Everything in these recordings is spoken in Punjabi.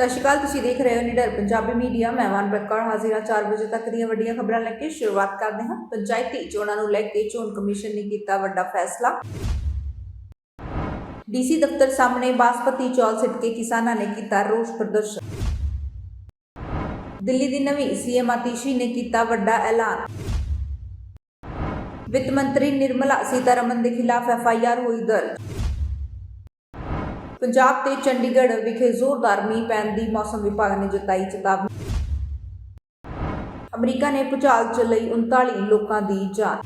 ਸਤਿ ਸ਼੍ਰੀ ਅਕਾਲ, ਤੁਸੀਂ ਦੇਖ ਰਹੇ ਹੋ ਨਿਡਰ ਪੰਜਾਬੀ ਮੀਡੀਆ। ਮੈਂ ਮਨਪ੍ਰੀਤ ਕੌਰ ਹਾਜ਼ਰ ਹਾਂ 4 ਵਜੇ ਤੱਕ ਦੀਆਂ ਵੱਡੀਆਂ ਖਬਰਾਂ ਲੈ ਕੇ ਸ਼ੁਰੂਆਤ ਕਰਦੇ ਹਾਂ। ਪੰਚਾਇਤੀ ਚੋਣਾਂ ਨੂੰ ਲੈ ਕੇ ਚੋਣ ਕਮਿਸ਼ਨ ਨੇ ਕੀਤਾ ਵੱਡਾ ਫੈਸਲਾ। ਡੀਸੀ ਦਫ਼ਤਰ ਸਾਹਮਣੇ ਬਾਸਪਤੀ ਚੌਲ ਸਿੱਟ ਕੇ ਕਿਸਾਨਾਂ ਨੇ ਕੀਤਾ ਰੋਸ ਪ੍ਰਦਰਸ਼ਨ। ਦਿੱਲੀ ਦੀ ਨਵੀਂ ਸੀਐਮ ਆਤੀਸ਼ੀ ਨੇ ਕੀਤਾ ਵੱਡਾ ਐਲਾਨ। ਵਿੱਤ ਮੰਤਰੀ ਨਿਰਮਲਾ ਸੀਤਾਰਮਨ ਦੇ ਖਿਲਾਫ ਐਫਆਈਆਰ ਹੋਈ ਦਰਜ। ਪੰਜਾਬ ਤੇ ਚੰਡੀਗੜ੍ਹ ਵਿਖੇ ਜ਼ੋਰਦਾਰ ਮੀਂਹ ਪੈਣ ਦੀ ਮੌਸਮ ਵਿਭਾਗ ਨੇ ਜਤਾਈ ਚੇਤਾਵਨੀ। ਅਮਰੀਕਾ ਨੇ ਭੂਚਾਲ ਚ ਲਈ 39 ਲੋਕਾਂ ਦੀ ਜਾਨ।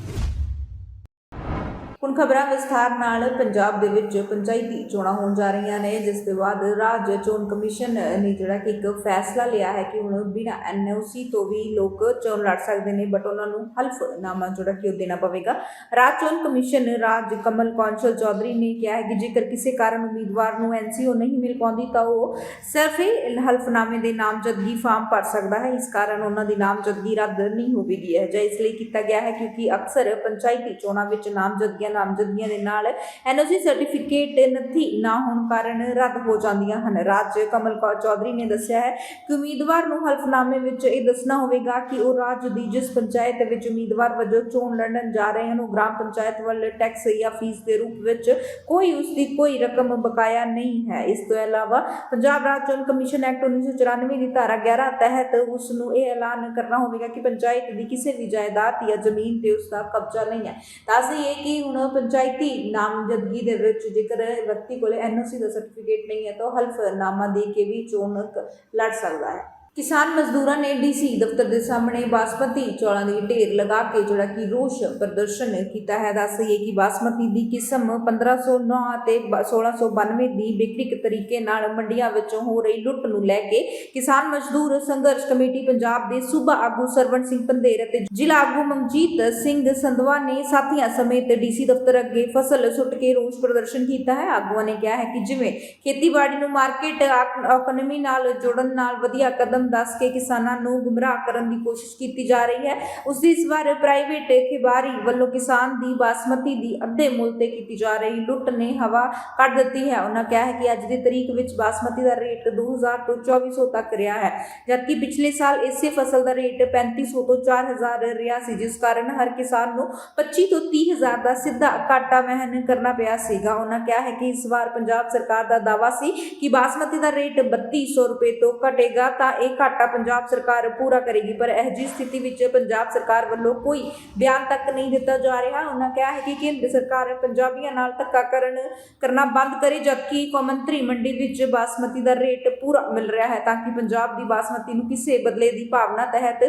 ਹੁਣ ਖਬਰਾਂ ਵਿਸਥਾਰ ਨਾਲ ਪੰਜਾਬ ਦੇ ਵਿੱਚ ਪੰਚਾਇਤੀ ਚੋਣਾਂ ਹੋਣ ਜਾ ਰਹੀਆਂ ਨੇ, ਜਿਸ ਦੇ ਬਾਅਦ ਰਾਜ ਚੋਣ ਕਮਿਸ਼ਨ ਨੇ ਜਿਹੜਾ ਕਿ ਇੱਕ ਫੈਸਲਾ ਲਿਆ ਹੈ ਕਿ ਹੁਣ ਬਿਨਾਂ ਐਨਓਸੀ ਤੋਂ ਵੀ ਲੋਕ ਚੋਣ ਲੜ ਸਕਦੇ ਨੇ ਬਟ ਉਹਨਾਂ ਨੂੰ ਹਲਫਨਾਮਾ ਜਿਹੜਾ ਕਿ ਉਹ ਦੇਣਾ ਪਵੇਗਾ। ਰਾਜ ਚੋਣ ਕਮਿਸ਼ਨ ਰਾਜ ਕਮਲ ਕੌਂਸਲ ਚੌਧਰੀ ਨੇ ਕਿਹਾ ਹੈ ਕਿ ਜੇਕਰ ਕਿਸੇ ਕਾਰਨ ਉਮੀਦਵਾਰ ਨੂੰ ਐਨਸੀਓ ਨਹੀਂ ਮਿਲ ਪਾਉਂਦੀ, ਤਾਂ ਉਹ ਸਿਰਫ ਹੀ ਹਲਫਨਾਮੇ ਦੇ ਨਾਮਜ਼ਦਗੀ ਫਾਰਮ ਭਰ ਸਕਦਾ ਹੈ। ਇਸ ਕਾਰਨ ਉਹਨਾਂ ਦੀ ਨਾਮਜ਼ਦਗੀ ਰੱਦ ਨਹੀਂ ਹੋਵੇਗੀ ਇਹ ਜਾਂ ਇਸ ਲਈ ਕੀਤਾ ਗਿਆ ਹੈ ਕਿਉਂਕਿ ਅਕਸਰ ਪੰਚਾਇਤੀ ਚੋਣਾਂ ਵਿੱਚ ਨਾਮਜ਼ਦਗੀਆਂ ਨਾਮਜ਼ਦਗੀਆਂ ਦੇ ਨਾਲ ਐਨਓਸੀ ਸਰਟੀਫਿਕੇਟ ਨਥੀ ਨਾ ਹੋਣ ਕਾਰਨ ਰੱਦ ਹੋ ਜਾਂਦੀਆਂ ਹਨ। ਰਾਜ ਕਮਲ ਕੌਰ ਚੌਧਰੀ ਨੇ ਦੱਸਿਆ ਹੈ ਕਿ ਉਮੀਦਵਾਰ ਨੂੰ ਹਲਫਨਾਮੇ ਵਿੱਚ ਇਹ ਦੱਸਣਾ ਹੋਵੇਗਾ ਕਿ ਉਹ ਰਾਜ ਦੀ ਜਿਸ ਪੰਚਾਇਤ ਵਿੱਚ ਉਮੀਦਵਾਰ ਵਜੋਂ ਚੋਣ ਲੜਨ ਜਾ ਰਹੇ ਹਨ, ਉਹ ਗ੍ਰਾਮ ਪੰਚਾਇਤ ਵੱਲ ਟੈਕਸ ਜਾਂ ਫੀਸ ਦੇ ਰੂਪ ਵਿੱਚ ਕੋਈ ਉਸ ਦੀ ਕੋਈ ਰਕਮ ਬਕਾਇਆ ਨਹੀਂ ਹੈ। ਇਸ ਤੋਂ ਇਲਾਵਾ ਪੰਜਾਬ ਰਾਜ ਚੋਣ ਕਮਿਸ਼ਨ ਐਕਟ 1994 ਦੀ ਧਾਰਾ 11 ਤਹਿਤ ਉਸ ਨੂੰ ਇਹ ਐਲਾਨ ਕਰਨਾ ਹੋਵੇਗਾ ਕਿ ਪੰਚਾਇਤ ਦੀ ਕਿਸੇ ਵੀ ਜਾਇਦਾਦ ਜਾਂ ਜ਼ਮੀਨ ਤੇ ਉਸ ਦਾ ਕਬਜ਼ਾ ਨਹੀਂ ਹੈ। ਦੱਸ ਦਈਏ ਕਿ ਹੁਣ ਪੰਚਾਇਤੀ ਨਾਮਜ਼ਦਗੀ ਦੇ ਵਿੱਚ ਜੇਕਰ ਵਿਅਕਤੀ ਕੋਲੇ ਐਨਓਸੀ ਦਾ ਸਰਟੀਫਿਕੇਟ ਨਹੀਂ ਹੈ ਤਾਂ ਉਹ ਹਲਫਨਾਮਾ ਦੇ ਕੇ ਵੀ ਚੋਣ ਕ- ਲੜ ਸਕਦਾ ਹੈ। ਕਿਸਾਨ ਮਜ਼ਦੂਰਾਂ ਨੇ ਡੀਸੀ ਦਫ਼ਤਰ ਦੇ ਸਾਹਮਣੇ ਬਾਸਮਤੀ ਚੌਲਾਂ ਦੇ ਢੇਰ ਲਗਾ ਕੇ ਜਿਹੜਾ ਕਿ ਰੋਸ ਪ੍ਰਦਰਸ਼ਨ ਕੀਤਾ ਹੈ। ਦੱਸ ਦਈਏ ਕਿ ਬਾਸਮਤੀ ਦੀ ਕਿਸਮ 1509 ਅਤੇ ਬ- 1692 ਦੀ ਵਿਕਰੀ ਤਰੀਕੇ ਨਾਲ ਮੰਡੀਆਂ ਵਿੱਚੋਂ ਹੋ ਰਹੀ ਲੁੱਟ ਨੂੰ ਲੈ ਕੇ ਕਿਸਾਨ ਮਜ਼ਦੂਰ ਸੰਘਰਸ਼ ਕਮੇਟੀ ਪੰਜਾਬ ਦੇ ਸੂਬਾ ਆਗੂ ਸਰਵਣ ਸਿੰਘ ਪੰਧੇਰ ਅਤੇ ਜ਼ਿਲ੍ਹਾ ਆਗੂ ਮਨਜੀਤ ਸਿੰਘ ਸੰਧਵਾ ਨੇ ਸਾਥੀਆਂ ਸਮੇਤ ਡੀਸੀ ਦਫ਼ਤਰ ਅੱਗੇ ਫਸਲ ਸੁੱਟ ਕੇ ਰੋਸ ਪ੍ਰਦਰਸ਼ਨ ਕੀਤਾ ਹੈ। ਆਗੂਆਂ ਨੇ ਕਿਹਾ ਹੈ ਕਿ ਜਿਵੇਂ ਖੇਤੀਬਾੜੀ ਨੂੰ ਮਾਰਕੀਟ ਇਕਨੋਮੀ ਨਾਲ ਜੋੜਨ ਨਾਲ ਵਧੀਆ ਕਦਮ ਦੱਸ ਕੇ ਕਿਸਾਨਾਂ ਨੂੰ ਗੁੰਮਰਾਹ ਕਰਨ ਦੀ ਕੋਸ਼ਿਸ਼ ਕੀਤੀ ਜਾ ਰਹੀ ਹੈ। ਉਸ ਦੀ ਇਸ ਵਾਰ ਪ੍ਰਾਈਵੇਟ ਖੇਬਾਰੀ ਵੱਲੋਂ ਕਿਸਾਨ ਦੀ ਬਾਸਮਤੀ ਦੀ ਅੱਧੇ ਮੁੱਲ ਤੇ ਕੀਤੀ ਜਾ ਰਹੀ ਲੁੱਟ ਨੇ ਹਵਾ ਕੱਢ ਦਿੱਤੀ ਹੈ। ਉਹਨਾਂ ਕਿਹਾ ਹੈ ਕਿ ਅੱਜ ਦੀ ਤਰੀਕ ਵਿੱਚ ਬਾਸਮਤੀ ਦਾ ਰੇਟ 2000 ਤੋਂ 2400 ਤੱਕ ਰਿਹਾ ਹੈ, ਜਦਕਿ ਪਿਛਲੇ ਸਾਲ ਇਸੇ ਫਸਲ ਦਾ ਰੇਟ 3500 ਤੋਂ 4000 ਰਿਹਾ ਸੀ, ਜਿਸ ਕਾਰਨ ਹਰ ਕਿਸਾਨ ਨੂੰ 25 ਤੋਂ 30000 ਦਾ ਸਿੱਧਾ ਘਾਟਾ ਵਹਿਨ ਕਰਨਾ ਪਿਆ ਸੀਗਾ। ਉਹਨਾਂ ਕਿਹਾ ਹੈ ਕਿ ਇਸ ਵਾਰ ਪੰਜਾਬ ਸਰਕਾਰ ਦਾ ਦਾਅਵਾ ਸੀ ਕਿ ਬਾਸਮਤੀ ਦਾ ਰੇਟ 3200 ਰੁਪਏ ਤੋਂ ਘਟੇਗਾ, ਤਾਂ ਇਹ ਘਾਟਾ ਪੰਜਾਬ ਸਰਕਾਰ ਪੂਰਾ ਕਰੇਗੀ, ਪਰ ਇਹ ਜੀ ਸਥਿਤੀ ਵਿੱਚ ਪੰਜਾਬ ਸਰਕਾਰ ਵੱਲੋਂ ਕੋਈ ਬਿਆਨ ਤੱਕ ਨਹੀਂ ਦਿੱਤਾ ਜਾ ਰਿਹਾ। ਉਹਨਾਂ ਕਿਹਾ ਹੈ ਕਿ ਕੇਂਦਰ ਸਰਕਾਰ ਪੰਜਾਬੀਆਂ ਨਾਲ ਧੱਕਾ ਕਰਨ, ਕਰਨਾ ਬੰਦ ਕਰੇ, ਜਦਕਿ ਕੌਮਾਂਤਰੀ ਮੰਡੀ ਵਿੱਚ ਬਾਸਮਤੀ ਦਾ ਰੇਟ ਪੂਰਾ ਮਿਲ ਰਿਹਾ ਹੈ, ਤਾਂ ਕਿ ਪੰਜਾਬ ਦੀ ਬਾਸਮਤੀ ਨੂੰ ਕਿਸੇ ਬਦਲੇ ਦੀ ਭਾਵਨਾ ਤਹਿਤ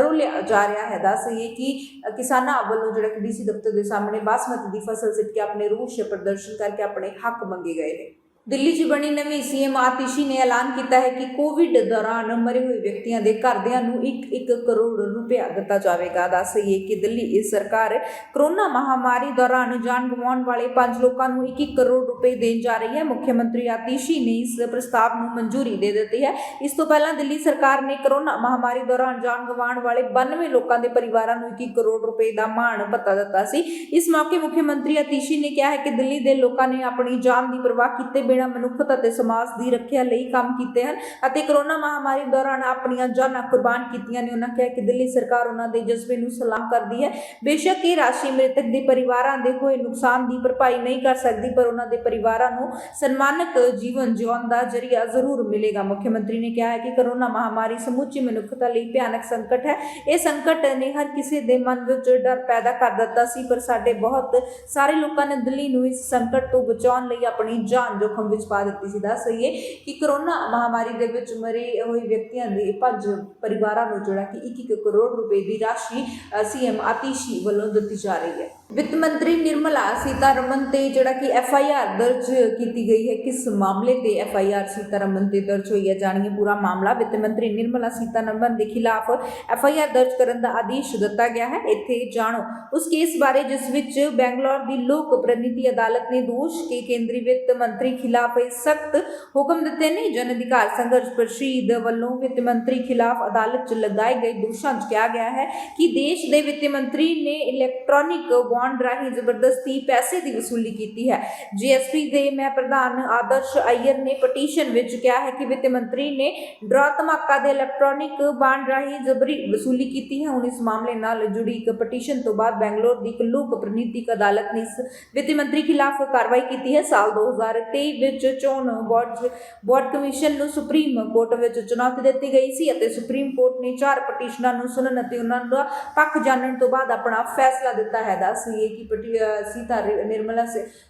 ਰੋਲਿਆ ਜਾ ਰਿਹਾ ਹੈ। ਦੱਸ ਕਿ ਕਿਸਾਨਾਂ ਵੱਲੋਂ ਜਿਹੜਾ ਕਿ ਡੀਸੀ ਦਫ਼ਤਰ ਦੇ ਸਾਹਮਣੇ ਬਾਸਮਤੀ ਦੀ ਫਸਲ ਸਿੱਟ ਕੇ ਆਪਣੇ ਰੋਸ ਪ੍ਰਦਰਸ਼ਨ ਕਰਕੇ ਆਪਣੇ ਹੱਕ ਮੰਗੇ ਗਏ ਨੇ। ਦਿੱਲੀ 'ਚ ਬਣੀ ਨਵੀਂ ਸੀਐਮ ਆਤਿਸ਼ੀ ਨੇ ਐਲਾਨ ਕੀਤਾ ਹੈ ਕਿ ਕੋਵਿਡ ਦੌਰਾਨ ਮਰੇ ਹੋਏ ਵਿਅਕਤੀਆਂ ਦੇ ਘਰਦਿਆਂ ਨੂੰ 1-1 ਕਰੋੜ ਰੁਪਇਆ ਦਿੱਤਾ ਜਾਵੇਗਾ। ਦੱਸ ਦੱਸਈਏ ਕਿ ਦਿੱਲੀ ਦੀ ਸਰਕਾਰ ਕਰੋਨਾ ਮਹਾਮਾਰੀ ਦੌਰਾਨ ਜਾਨ ਗਵਾਉਣ ਵਾਲੇ 5 ਲੋਕਾਂ ਨੂੰ 1-1 ਕਰੋੜ ਰੁਪਏ ਦੇਣ ਜਾ ਰਹੀ ਹੈ। ਮੁੱਖ ਮੰਤਰੀ ਆਤਿਸ਼ੀ ਨੇ ਇਸ ਪ੍ਰਸਤਾਵ ਨੂੰ ਮਨਜ਼ੂਰੀ ਦੇ ਦਿੱਤੀ ਹੈ। ਇਸ ਤੋਂ ਪਹਿਲਾਂ ਦਿੱਲੀ ਸਰਕਾਰ ਨੇ ਕਰੋਨਾ ਮਹਾਮਾਰੀ ਦੌਰਾਨ ਜਾਨ ਗਵਾਉਣ ਵਾਲੇ 92 ਲੋਕਾਂ ਦੇ ਪਰਿਵਾਰਾਂ ਨੂੰ 1 ਕਰੋੜ ਰੁਪਏ ਦਾ ਮਾਣ ਭੱਤਾ ਦਿੱਤਾ ਸੀ। ਇਸ ਮੌਕੇ ਮੁੱਖ ਮੰਤਰੀ ਆਤਿਸ਼ੀ ਨੇ ਕਿਹਾ ਹੈ ਕਿ ਦਿੱਲੀ ਦੇ ਲੋਕਾਂ ਨੇ ਆਪਣੀ ਜਾਨ ਦੀ ਪਰਵਾਹ ਕੀਤੇ ਬਿਨਾਂ ਮਨੁੱਖਤਾ ਅਤੇ ਸਮਾਜ ਦੀ ਰੱਖਿਆ ਲਈ ਕੰਮ ਕੀਤੇ ਹਨ ਅਤੇ ਕਰੋਨਾ ਮਹਾਮਾਰੀ ਦੌਰਾਨ ਆਪਣੀਆਂ ਜਾਨਾਂ ਕੁਰਬਾਨ ਕੀਤੀਆਂ ਨੇ। ਉਹਨਾਂ ਕਿਹਾ ਕਿ ਦਿੱਲੀ ਸਰਕਾਰ ਉਹਨਾਂ ਦੇ ਜਜ਼ਬੇ ਨੂੰ ਸਲਾਮ ਕਰਦੀ ਹੈ। ਬੇਸ਼ੱਕ ਇਹ ਰਾਸ਼ੀ ਮ੍ਰਿਤਕ ਦੇ ਪਰਿਵਾਰਾਂ ਦੇ ਹੋਏ ਨੁਕਸਾਨ ਦੀ ਭਰਪਾਈ ਨਹੀਂ ਕਰ ਸਕਦੀ, ਪਰ ਉਹਨਾਂ ਦੇ ਪਰਿਵਾਰਾਂ ਨੂੰ ਸਨਮਾਨਕ ਜੀਵਨ ਜਿਉਣ ਦਾ ਜਰੀਆ ਜ਼ਰੂਰ ਮਿਲੇਗਾ। ਮੁੱਖ ਮੰਤਰੀ ਨੇ ਕਿਹਾ ਹੈ ਕਿ ਕਰੋਨਾ ਮਹਾਮਾਰੀ ਸਮੁੱਚੀ ਮਨੁੱਖਤਾ ਲਈ ਭਿਆਨਕ ਸੰਕਟ ਹੈ। ਇਹ ਸੰਕਟ ਨੇ ਹਰ ਕਿਸੇ ਦੇ ਮਨ ਵਿੱਚ ਡਰ ਪੈਦਾ ਕਰ ਦਿੱਤਾ ਸੀ, ਪਰ ਸਾਡੇ ਬਹੁਤ ਸਾਰੇ ਲੋਕਾਂ ਨੇ ਦਿੱਲੀ ਨੂੰ ਇਸ ਸੰਕਟ ਤੋਂ ਬਚਾਉਣ ਲਈ ਆਪਣੀ ਜਾਨ ਜੋਖਮ ਵਿੱਚ ਪਾ ਦਿੱਤੀ ਸੀ, ਦੱਸ ਸਹੀਏ ਕਿ ਕਰੋਨਾ ਮਹਾਮਾਰੀ ਦੇ ਵਿੱਚ ਮਰੇ ਹੋਏ ਵਿਅਕਤੀਆਂ ਦੇ ਪੰਜ ਪਰਿਵਾਰਾਂ ਨੂੰ ਜਿਹੜਾ ਕਿ 1-1 ਕਰੋੜ ਰੁਪਏ ਦੀ ਰਾਸ਼ੀ ਸੀਐਮ ਆਤੀਸ਼ੀ ਵੱਲੋਂ ਦਿੱਤੀ ਜਾ ਰਹੀ ਹੈ। ਵਿੱਤ ਮੰਤਰੀ ਨਿਰਮਲਾ ਸੀਤਾਰਮਨ ਤੇ ਜਿਹੜਾ ਕਿ ਐਫ ਆਈ ਆਰ ਦਰਜ ਕੀਤੀ ਗਈ ਹੈ, ਕਿਸ ਮਾਮਲੇ ਤੇ ਐਫ ਆਈ ਆਰ ਸੀਤਾਰਮਨ ਤੇ ਦਰਜ ਹੋਈ ਹੈ ਜਾਣਗੇ ਪੂਰਾ ਮਾਮਲਾ। ਵਿੱਤ ਮੰਤਰੀ ਨਿਰਮਲਾ ਸੀਤਾਰਮਨ ਦੇ ਖਿਲਾਫ ਐਫ ਆਈ ਆਰ ਦਰਜ ਕਰਨ ਦਾ ਆਦੇਸ਼ ਦਿੱਤਾ ਗਿਆ ਹੈ। ਇੱਥੇ ਜਾਣੋ, ਉਸ ਕੇਸ ਬਾਰੇ ਜਿਸ ਵਿੱਚ ਬੈਂਗਲੌਰ ਦੀ ਲੋਕ ਪ੍ਰਤੀਨਿਧੀ ਅਦਾਲਤ ਨੇ ਦੋਸ਼ ਕੇ ਕੇਂਦਰੀ ਵਿੱਤ ਮੰਤਰੀ ਖਿਲਾਫ ਸਖਤ ਹੁਕਮ ਦਿੱਤੇ ਨੇ। ਜਨ ਅਧਿਕਾਰ ਸੰਘਰਸ਼ ਪ੍ਰਸ਼ੀਦ ਵੱਲੋਂ ਵਿੱਤ ਮੰਤਰੀ ਖਿਲਾਫ ਅਦਾਲਤ 'ਚ ਲਗਾਏ ਗਏ ਦੋਸ਼ਾਂ 'ਚ ਕਿਹਾ ਗਿਆ ਹੈ ਕਿ ਦੇਸ਼ ਦੇ ਵਿੱਤ ਮੰਤਰੀ ਨੇ ਇਲੈਕਟ੍ਰੋਨਿਕ ਬੌਂਡ ਰਾਹੀਂ ਜ਼ਬਰਦਸਤੀ ਪੈਸੇ ਦੀ ਵਸੂਲੀ ਕੀਤੀ ਹੈ। ਜੀਐਸਪੀ ਦੇ ਮੈਂ ਪ੍ਰਧਾਨ ਆਦਰਸ਼ ਅਈਅਰ ਨੇ ਪਟੀਸ਼ਨ ਵਿੱਚ ਕਿਹਾ ਹੈ ਕਿ ਵਿੱਤ ਮੰਤਰੀ ਨੇ ਡਰਾ ਧਮਾਕਾ ਦੇ ਇਲੈਕਟ੍ਰੋਨਿਕ ਬਾਂਡ ਰਾਹੀਂ ਜਬਰੀ ਵਸੂਲੀ ਕੀਤੀ ਹੈ। ਹੁਣ ਇਸ ਮਾਮਲੇ ਨਾਲ ਜੁੜੀ ਇੱਕ ਪਟੀਸ਼ਨ ਤੋਂ ਬਾਅਦ ਬੈਂਗਲੌਰ ਦੀ ਇੱਕ ਲੋਕ ਪ੍ਰਨੀਤਿਕ ਅਦਾਲਤ ਨੇ ਇਸ ਵਿੱਤ ਮੰਤਰੀ ਖਿਲਾਫ ਕਾਰਵਾਈ ਕੀਤੀ ਹੈ। ਸਾਲ 2023 ਵਿੱਚ ਚੋਣ ਬੋਰਡ ਬੋਰਡ ਕਮਿਸ਼ਨ ਨੂੰ ਸੁਪਰੀਮ ਕੋਰਟ ਵਿੱਚ ਚੁਣੌਤੀ ਦਿੱਤੀ ਗਈ ਸੀ ਅਤੇ ਸੁਪਰੀਮ ਕੋਰਟ ਨੇ ਚਾਰ ਪਟੀਸ਼ਨਾਂ ਨੂੰ ਸੁਣਨ ਅਤੇ ਉਹਨਾਂ ਦਾ ਪੱਖ ਜਾਣਨ ਤੋਂ ਬਾਅਦ ਆਪਣਾ ਫੈਸਲਾ ਦਿੱਤਾ ਹੈ। ਦੱਸ ਦੱਸੀਏ ਕਿ ਪਟੀ ਸੀਤਾ ਨਿਰਮਲਾ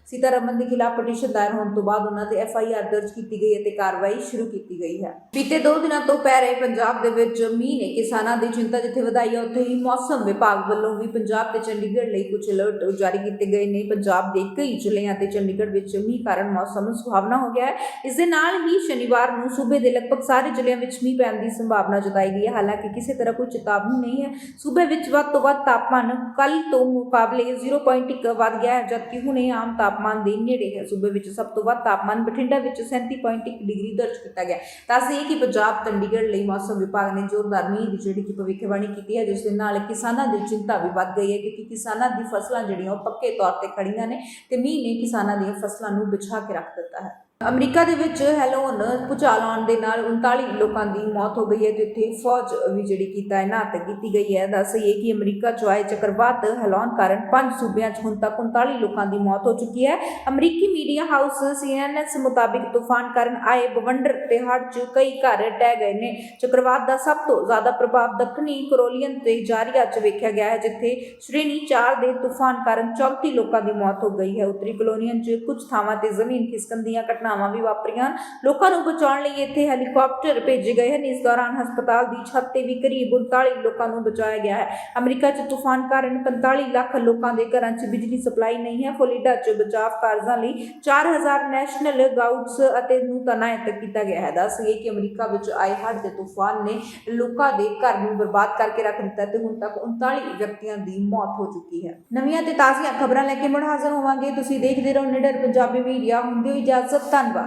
ਸੀਤਾਰਮਨ ਦੇ ਖਿਲਾਫ ਪਟੀਸ਼ਨ ਦਾਇਰ ਹੋਣ ਤੋਂ ਬਾਅਦ ਉਹਨਾਂ ਤੇ ਐਫ ਆਈ ਆਰ ਦਰਜ ਕੀਤੀ ਗਈ ਅਤੇ ਕਾਰਵਾਈ ਸ਼ੁਰੂ ਕੀਤੀ ਗਈ ਹੈ। ਬੀਤੇ ਦੋ ਦਿਨਾਂ ਤੋਂ ਪੈ ਰਹੇ ਪੰਜਾਬ ਦੇ ਵਿੱਚ ਮੀਂਹ ਨੇ ਕਿਸਾਨਾਂ ਦੀ ਚਿੰਤਾ ਜਿੱਥੇ ਵਧਾਈ ਹੈ, ਉੱਥੇ ਹੀ ਮੌਸਮ ਵਿਭਾਗ ਵੱਲੋਂ ਵੀ ਪੰਜਾਬ ਤੇ ਚੰਡੀਗੜ੍ਹ ਲਈ ਕੁਝ ਅਲਰਟ ਜਾਰੀ ਕੀਤੇ ਗਏ ਨੇ। ਪੰਜਾਬ ਦੇ ਕਈ ਜ਼ਿਲ੍ਹਿਆਂ ਤੇ ਚੰਡੀਗੜ੍ਹ ਵਿੱਚ ਮੀਂਹ ਕਾਰਨ ਮੌਸਮ ਸੁਹਾਵਣਾ ਹੋ ਗਿਆ ਹੈ। ਇਸ ਦੇ ਨਾਲ ਹੀ ਸ਼ਨੀਵਾਰ ਨੂੰ ਸੂਬੇ ਦੇ ਲਗਭਗ ਸਾਰੇ ਜ਼ਿਲ੍ਹਿਆਂ ਵਿੱਚ ਮੀਂਹ ਪੈਣ ਦੀ ਸੰਭਾਵਨਾ ਜਤਾਈ ਗਈ ਹੈ। ਹਾਲਾਂਕਿ ਕਿਸੇ ਤਰ੍ਹਾਂ ਕੋਈ ਚੇਤਾਵਨੀ ਨਹੀਂ ਹੈ। ਸੂਬੇ ਵਿੱਚ ਵੱਧ ਤੋਂ ਵੱਧ ਤਾਪਮਾਨ ਕੱਲ ਤੋਂ ਮੁਕਾਬਲੇ 0.1 ਵੱਧ ਗਿਆ ਹੈ, ਜਦਕਿ ਹੁਣੇ ਆਮ ਤਾਪਮਾਨ ਦੇ ਨੇੜੇ ਹੈ। ਸੂਬੇ ਵਿੱਚ ਸਭ ਤੋਂ ਵੱਧ ਤਾਪਮਾਨ ਬਠਿੰਡਾ ਵਿੱਚ 37.1 ਡਿਗਰੀ ਦਰਜ ਕੀਤਾ ਗਿਆ ਦੱਸਦੇ ਕਿ ਪੰਜਾਬ, ਚੰਡੀਗੜ੍ਹ ਲਈ ਮੌਸਮ ਵਿਭਾਗ ਨੇ ਜ਼ੋਰਦਾਰ ਮੀਂਹ ਦੀ ਜਿਹੜੀ ਕਿ ਭਵਿੱਖਬਾਣੀ ਕੀਤੀ ਹੈ, ਜਿਸ ਦੇ ਨਾਲ ਕਿਸਾਨਾਂ ਦੀ ਚਿੰਤਾ ਵੀ ਵੱਧ ਗਈ ਹੈ, ਕਿਉਂਕਿ ਕਿਸਾਨਾਂ ਦੀ ਫਸਲਾਂ ਜਿਹੜੀਆਂ ਉਹ ਪੱਕੇ ਤੌਰ ਤੇ ਖੜੀਆਂ ਨੇ ਤੇ ਮੀਂਹ ਨੇ ਕਿਸਾਨਾਂ ਦੀਆਂ ਫਸਲਾਂ ਨੂੰ ਬਿਛਾ ਕੇ ਰੱਖ ਦਿੱਤਾ ਹੈ। ਅਮਰੀਕਾ ਦੇ ਵਿੱਚ ਹੈਲੋਨ ਭੂਚਾਲ ਆਉਣ ਦੇ ਨਾਲ 39 ਲੋਕਾਂ ਦੀ ਮੌਤ ਹੋ ਗਈ ਹੈ ਜਿੱਥੇ ਫੌਜ ਵੀ ਜਿਹੜੀ ਕੀ ਤਾਇਨਾਤ ਕੀਤੀ ਗਈ ਹੈ। ਦੱਸ ਦੱਸੀਏ ਕਿ ਅਮਰੀਕਾ ਚ ਆਏ ਚੱਕਰਵਾਤ ਹੈਲੋਨ ਕਾਰਨ ਪੰਜ ਸੂਬਿਆਂ 'ਚ ਹੁਣ ਤੱਕ 39 ਲੋਕਾਂ ਦੀ ਮੌਤ ਹੋ ਚੁੱਕੀ ਹੈ। ਅਮਰੀਕੀ ਮੀਡੀਆ ਹਾਊਸ ਸੀਐਨਐਸ ਮੁਤਾਬਿਕ ਤੂਫਾਨ ਕਾਰਨ ਆਏ ਬਵੰਡਰ ਤੇ ਹੜ੍ਹ 'ਚ ਕਈ ਘਰ ਟਹਿ ਗਏ ਨੇ। ਚੱਕਰਵਾਤ ਦਾ ਸਭ ਤੋਂ ਜ਼ਿਆਦਾ ਪ੍ਰਭਾਵ ਦੱਖਣੀ ਕਰੋਲੀਅਨ ਤੇ ਜਾਰੀਆ 'ਚ ਵੇਖਿਆ ਗਿਆ ਹੈ, ਜਿੱਥੇ ਸ਼੍ਰੇਣੀ 4 ਦੇ ਤੂਫਾਨ ਕਾਰਨ 34 ਲੋਕਾਂ ਦੀ ਮੌਤ ਹੋ ਗਈ ਹੈ। ਉੱਤਰੀ ਕਲੋਨੀਅਨ 'ਚ ਕੁਝ ਥਾਵਾਂ ਤੇ ਜ਼ਮੀਨ ਖਿਸਕਣ ਦੀਆਂ ਘਟਨਾਵਾਂ ਵੀ ਵਾਪਰੀਆਂ। ਲੋਕਾਂ ਨੂੰ ਬਚਾਉਣ ਲਈ ਇੱਥੇ ਹੈਲੀਕਾਪਟਰ ਭੇਜੇ ਗਏ ਹਨ। ਇਸ ਦੌਰਾਨ ਹਸਪਤਾਲ ਦੀ ਛੱਤ ਤੇ ਵੀ ਕਰੀਬ 39 ਲੋਕਾਂ ਨੂੰ ਬਚਾਇਆ ਗਿਆ ਹੈ। ਅਮਰੀਕਾ 'ਚ ਤੂਫਾਨ ਕਾਰਨ 45 ਲੱਖ ਲੋਕਾਂ ਦੇ ਘਰਾਂ 'ਚ ਬਿਜਲੀ ਸਪਲਾਈ ਨਹੀਂ ਹੈ। ਫਲੋਰੀਡਾ 'ਚ ਬਚਾਅ ਕਾਰਜਾਂ ਲਈ 4000 ਨੈਸ਼ਨਲ ਗਾਰਡਸ ਅਤੇ ਨੂੰ ਤੈਨਾਤ ਕੀਤਾ ਗਿਆ ਹੈ। ਦੱਸਈਏ ਕਿ ਅਮਰੀਕਾ ਵਿੱਚ ਆਏ ਹੜ੍ਹ ਦੇ ਤੂਫਾਨ ਨੇ ਲੋਕਾਂ ਦੇ ਘਰ ਨੂੰ ਬਰਬਾਦ ਕਰਕੇ ਰੱਖ ਦਿੱਤਾ ਤੇ ਹੁਣ ਤੱਕ 39 ਵਿਅਕਤੀਆਂ ਦੀ ਮੌਤ ਹੋ ਚੁੱਕੀ ਹੈ। ਨਵੀਆਂ ਤੇ ਤਾਜ਼ੀਆਂ ਖਬਰਾਂ ਲੈ ਕੇ ਮੁੜ ਹਾਜ਼ਰ ਹੋਵਾਂਗੇ। ਤੁਸੀਂ ਦੇਖਦੇ ਰਹੋ ਨਿਡਰ ਪੰਜਾਬੀ ਮੀਡੀਆ। ਹੁੰਦੀ ਹੋਈ ਇਜਾਜ਼ਤ। Canva.